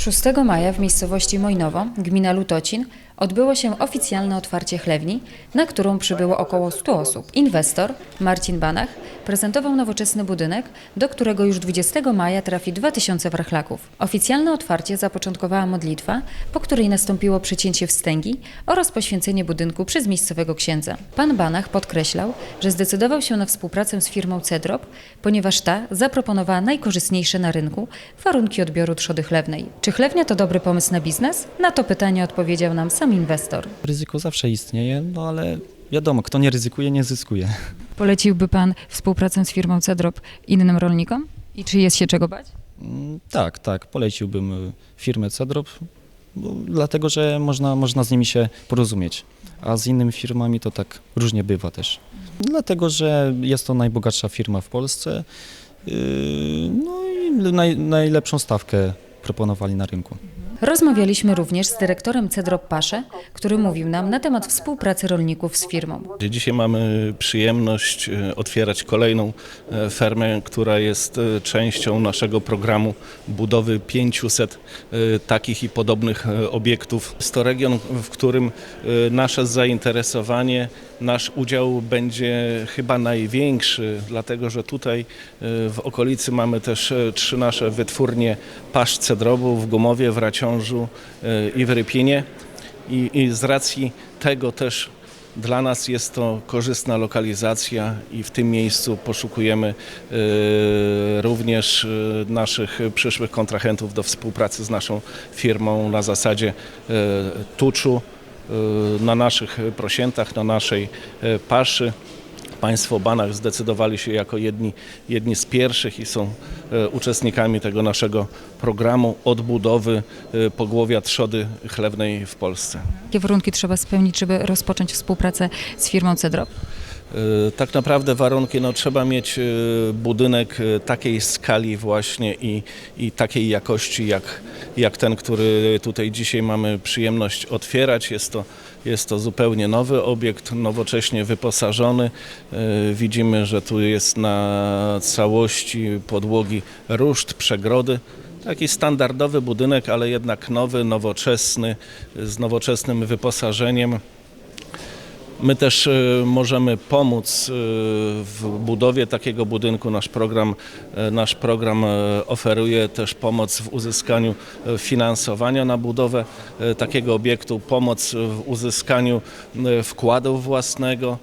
6 maja w miejscowości Mojnowo, gmina Lutocin, odbyło się oficjalne otwarcie chlewni, na którą przybyło około 100 osób. Inwestor, Marcin Banach, prezentował nowoczesny budynek, do którego już 20 maja trafi 2000 warchlaków. Oficjalne otwarcie zapoczątkowała modlitwa, po której nastąpiło przecięcie wstęgi oraz poświęcenie budynku przez miejscowego księdza. Pan Banach podkreślał, że zdecydował się na współpracę z firmą Cedrop, ponieważ ta zaproponowała najkorzystniejsze na rynku warunki odbioru trzody chlewnej. Czy chlewnia to dobry pomysł na biznes? Na to pytanie odpowiedział nam sam inwestor. Ryzyko zawsze istnieje, no ale wiadomo, kto nie ryzykuje, nie zyskuje. Poleciłby Pan współpracę z firmą Cedrop innym rolnikom? I czy jest się czego bać? Mm, Tak, tak, poleciłbym y, firmę Cedrop, bo, dlatego że można, można z nimi się porozumieć, a z innymi firmami to tak różnie bywa też. Dlatego, że jest to najbogatsza firma w Polsce, yy, no i naj, najlepszą stawkę proponowali na rynku. Rozmawialiśmy również z dyrektorem Cedrop Pasze, który mówił nam na temat współpracy rolników z firmą. Dzisiaj mamy przyjemność e, otwierać kolejną e, fermę, która jest e, częścią naszego programu budowy 500 e, takich i podobnych obiektów. Jest to region, w którym nasze zainteresowanie, nasz udział będzie chyba największy, dlatego że tutaj w okolicy mamy też trzy nasze wytwórnie pasz cedrobu w Gumowie, w Raciążu e, i w Rypinie. I, I z racji tego też dla nas jest to korzystna lokalizacja i w tym miejscu poszukujemy e, również e, naszych przyszłych kontrahentów do współpracy z naszą firmą na zasadzie tuczu na naszych prosiętach, na naszej paszy. Państwo Banach zdecydowali się jako jedni, jedni z pierwszych i są e, uczestnikami tego naszego programu odbudowy e, pogłowia trzody chlewnej w Polsce. Jakie warunki trzeba spełnić, żeby rozpocząć współpracę z firmą Cedrop? E, Tak naprawdę warunki, no trzeba mieć e, budynek e, takiej skali właśnie i, i takiej jakości jak, jak ten, który tutaj dzisiaj mamy przyjemność otwierać. Jest to, jest to zupełnie nowy obiekt, nowocześnie wyposażony. Widzimy, że tu jest na całości podłogi ruszt, przegrody. Taki standardowy budynek, ale jednak nowy, nowoczesny, z nowoczesnym wyposażeniem. My też e, możemy pomóc e, w budowie takiego budynku. Nasz program, e, nasz program oferuje też pomoc w uzyskaniu finansowania na budowę takiego obiektu, pomoc w uzyskaniu wkładu własnego.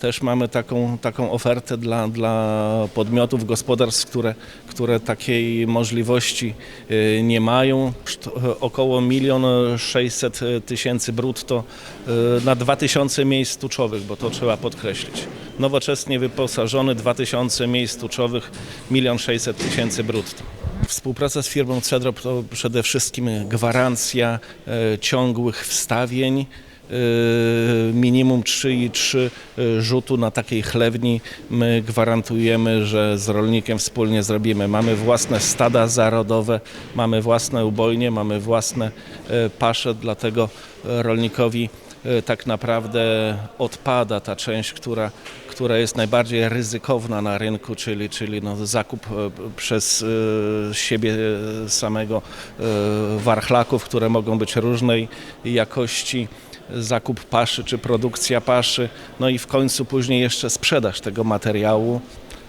Też mamy taką, taką ofertę dla, dla podmiotów, gospodarstw, które, które takiej możliwości e, nie mają. E, Około 1 600 tysięcy brutto e, na 2000 miejsc tuczowych, bo to trzeba podkreślić. Nowoczesnie wyposażony 2000 miejsc tuczowych, 1 600 tysięcy brutto. Współpraca z firmą Cedrop to przede wszystkim gwarancja e, ciągłych wstawień, minimum 3,3 e, rzutu na takiej chlewni my gwarantujemy, że z rolnikiem wspólnie zrobimy. Mamy własne stada zarodowe, mamy własne ubojnie, mamy własne e, pasze, dlatego rolnikowi tak naprawdę odpada ta część, która, która jest najbardziej ryzykowna na rynku, czyli, czyli no zakup przez siebie samego warchlaków, które mogą być różnej jakości zakup paszy czy produkcja paszy, no i w końcu później jeszcze sprzedaż tego materiału.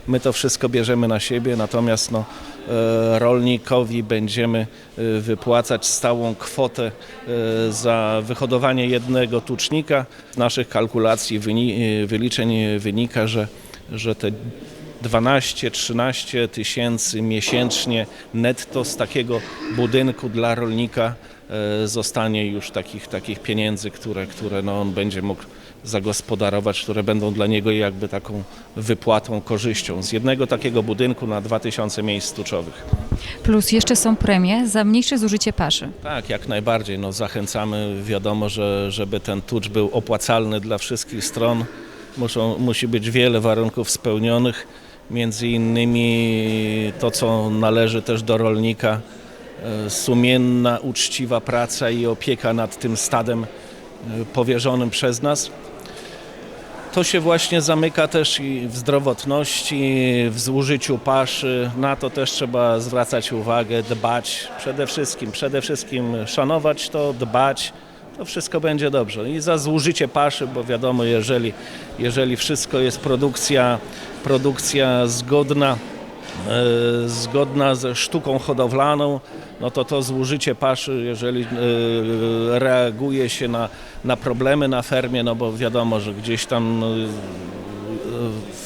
My to wszystko bierzemy na siebie, natomiast no, e, rolnikowi będziemy e, wypłacać stałą kwotę e, za wyhodowanie jednego tucznika. Z naszych kalkulacji, wyliczeń wynika, że, że te 12-13 tysięcy miesięcznie netto z takiego budynku dla rolnika zostanie już takich, takich pieniędzy, które, które no on będzie mógł zagospodarować, które będą dla niego jakby taką wypłatą, korzyścią. Z jednego takiego budynku na 2000 miejsc tuczowych. Plus jeszcze są premie za mniejsze zużycie paszy. Tak, jak najbardziej. No, zachęcamy, wiadomo, że żeby ten tucz był opłacalny dla wszystkich stron, muszą, musi być wiele warunków spełnionych, między innymi to, co należy też do rolnika, e, sumienna, uczciwa praca i opieka nad tym stadem e, powierzonym przez nas. to się właśnie zamyka też i w zdrowotności, w zużyciu paszy. Na to też trzeba zwracać uwagę, dbać. Przede wszystkim, przede wszystkim szanować to, dbać. To wszystko będzie dobrze. I za zużycie paszy, bo wiadomo, jeżeli, jeżeli wszystko jest produkcja, produkcja zgodna, e, zgodna ze sztuką hodowlaną, no to to zużycie paszy, jeżeli e, reaguje się na, na problemy na fermie, no bo wiadomo, że gdzieś tam e,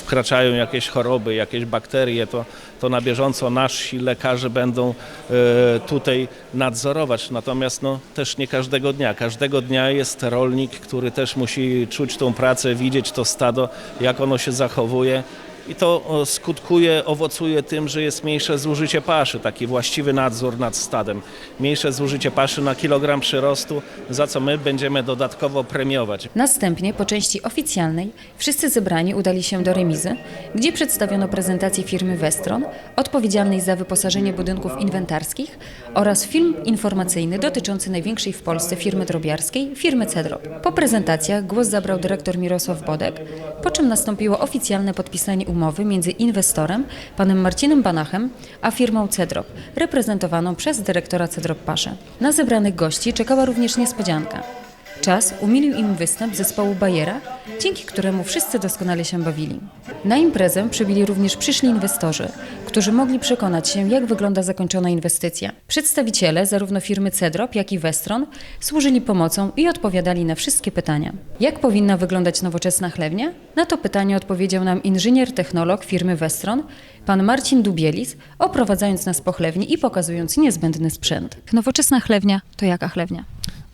wkraczają jakieś choroby, jakieś bakterie, to, to na bieżąco nasi lekarze będą e, tutaj nadzorować. Natomiast no, też nie każdego dnia. Każdego dnia jest rolnik, który też musi czuć tą pracę, widzieć to stado, jak ono się zachowuje. I to skutkuje, owocuje tym, że jest mniejsze zużycie paszy, taki właściwy nadzór nad stadem. Mniejsze zużycie paszy na kilogram przyrostu, za co my będziemy dodatkowo premiować. Następnie, po części oficjalnej, wszyscy zebrani udali się do remizy, gdzie przedstawiono prezentację firmy Westron, odpowiedzialnej za wyposażenie budynków inwentarskich oraz film informacyjny dotyczący największej w Polsce firmy drobiarskiej, firmy Cedrop. Po prezentacjach głos zabrał dyrektor Mirosław Bodek, po czym nastąpiło oficjalne podpisanie umowy między inwestorem, panem Marcinem Banachem, a firmą Cedrop, reprezentowaną przez dyrektora Cedrop Paszę. Na zebranych gości czekała również niespodzianka. Czas umilił im występ zespołu Bajera, dzięki któremu wszyscy doskonale się bawili. Na imprezę przybyli również przyszli inwestorzy, którzy mogli przekonać się, jak wygląda zakończona inwestycja. Przedstawiciele zarówno firmy Cedrop, jak i Westron służyli pomocą i odpowiadali na wszystkie pytania. Jak powinna wyglądać nowoczesna chlewnia? Na to pytanie odpowiedział nam inżynier-technolog firmy Westron, pan Marcin Dubielis, oprowadzając nas po chlewni i pokazując niezbędny sprzęt. Nowoczesna chlewnia to jaka chlewnia?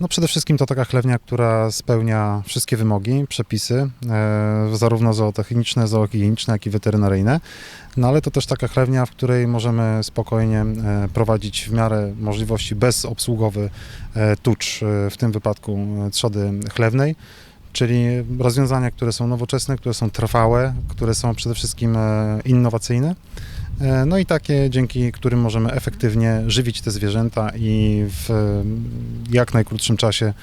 No przede wszystkim to taka chlewnia, która spełnia wszystkie wymogi, przepisy, e, zarówno zootechniczne, zoohigieniczne, jak i weterynaryjne. No ale to też taka chlewnia, w której możemy spokojnie e, prowadzić w miarę możliwości bezobsługowy e, tucz, e, w tym wypadku e, trzody chlewnej. Czyli rozwiązania, które są nowoczesne, które są trwałe, które są przede wszystkim e, innowacyjne. E, No i takie, dzięki którym możemy efektywnie żywić te zwierzęta i w e, jak najkrótszym czasie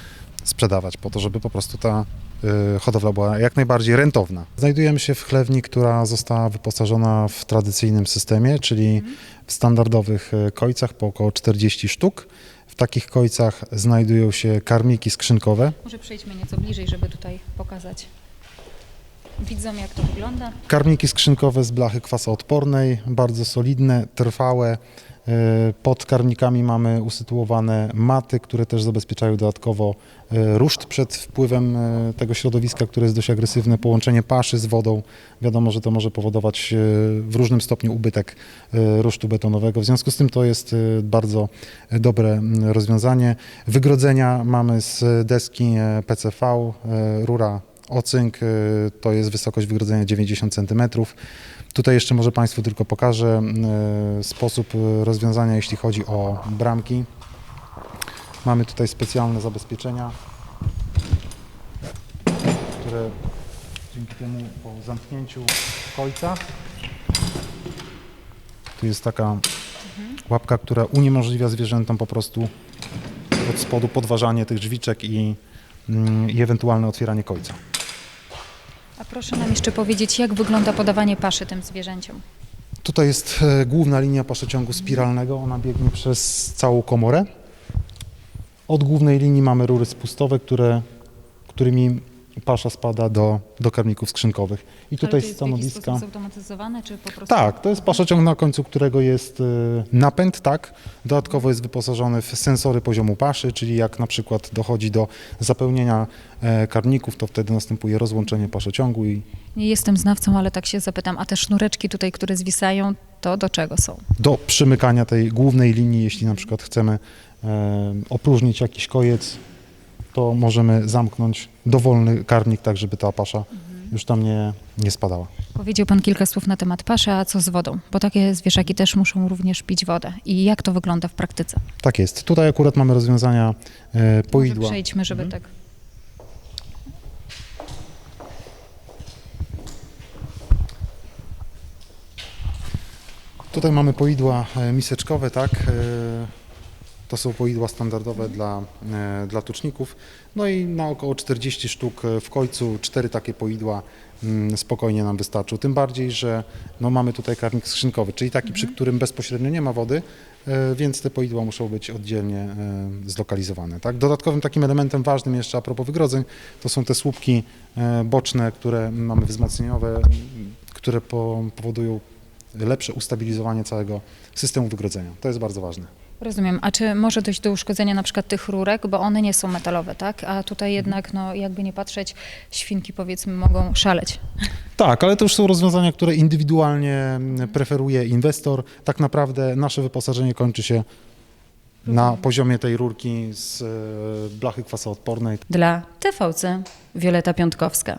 sprzedawać, po to, żeby po prostu ta e, hodowla była jak najbardziej rentowna. Znajdujemy się w chlewni, która została wyposażona w tradycyjnym systemie, czyli w standardowych kojcach po około 40 sztuk. W takich kojcach znajdują się karmiki skrzynkowe, Może przejdźmy nieco bliżej, żeby tutaj pokazać widzom, jak to wygląda. Karniki skrzynkowe z blachy kwasoodpornej, bardzo solidne, trwałe. E, Pod karnikami mamy usytuowane maty, które też zabezpieczają dodatkowo e, ruszt przed wpływem e, tego środowiska, które jest dość agresywne. Połączenie paszy z wodą, wiadomo, że to może powodować w różnym stopniu ubytek rusztu betonowego. W związku z tym to jest bardzo dobre rozwiązanie. Wygrodzenia mamy z deski PCV, rura ocynk, y, to jest wysokość wygrodzenia 90 cm. Tutaj jeszcze może Państwu tylko pokażę y, sposób y, rozwiązania, jeśli chodzi o bramki. Mamy tutaj specjalne zabezpieczenia, które dzięki temu po zamknięciu końca tu jest taka łapka, która uniemożliwia zwierzętom po prostu od spodu podważanie tych drzwiczek i, mm, i ewentualne otwieranie końca. Proszę nam jeszcze powiedzieć, jak wygląda podawanie paszy tym zwierzęciom. Tutaj jest e, główna linia paszociągu spiralnego, ona biegnie przez całą komorę. Od głównej linii mamy rury spustowe, które, którymi pasza spada do, do karmników skrzynkowych. I tutaj stanowiska... zautomatyzowane, czy po prostu... Tak, to jest paszociąg, na końcu którego jest e, napęd, tak. Dodatkowo jest wyposażony w sensory poziomu paszy, czyli jak na przykład dochodzi do zapełnienia e, karmników, to wtedy następuje rozłączenie paszociągu i Nie jestem znawcą, ale tak się zapytam, a te sznureczki tutaj, które zwisają, to do czego są? do przymykania tej głównej linii, jeśli na przykład chcemy e, opróżnić jakiś kojec, to możemy zamknąć dowolny karmnik, tak żeby ta pasza już tam nie, nie spadała. Powiedział Pan kilka słów na temat paszy, a co z wodą? Bo takie zwierzaki też muszą również pić wodę. I jak to wygląda w praktyce? Tak jest. Tutaj akurat mamy rozwiązania e, Może poidła. przejdźmy, żeby tak... Tutaj mamy poidła e, miseczkowe, tak. e, To są poidła standardowe dla, e, dla tuczników. No i na około 40 sztuk e, w końcu cztery takie poidła mm, spokojnie nam wystarczą. Tym bardziej, że no, mamy tutaj karnik skrzynkowy, czyli taki, przy którym bezpośrednio nie ma wody, e, więc te poidła muszą być oddzielnie zlokalizowane. Tak? Dodatkowym takim elementem ważnym jeszcze a propos wygrodzeń to są te słupki boczne, które mamy wzmacnieniowe, m, które po, powodują lepsze ustabilizowanie całego systemu wygrodzenia. To jest bardzo ważne. Rozumiem. A czy może dojść do uszkodzenia na przykład tych rurek, bo one nie są metalowe, tak? A tutaj jednak, no jakby nie patrzeć, świnki powiedzmy mogą szaleć. Tak, ale to już są rozwiązania, które indywidualnie mm, preferuje inwestor. Tak naprawdę nasze wyposażenie kończy się na poziomie tej rurki z e, blachy kwasoodpornej. Dla TVC Wioleta Piątkowska.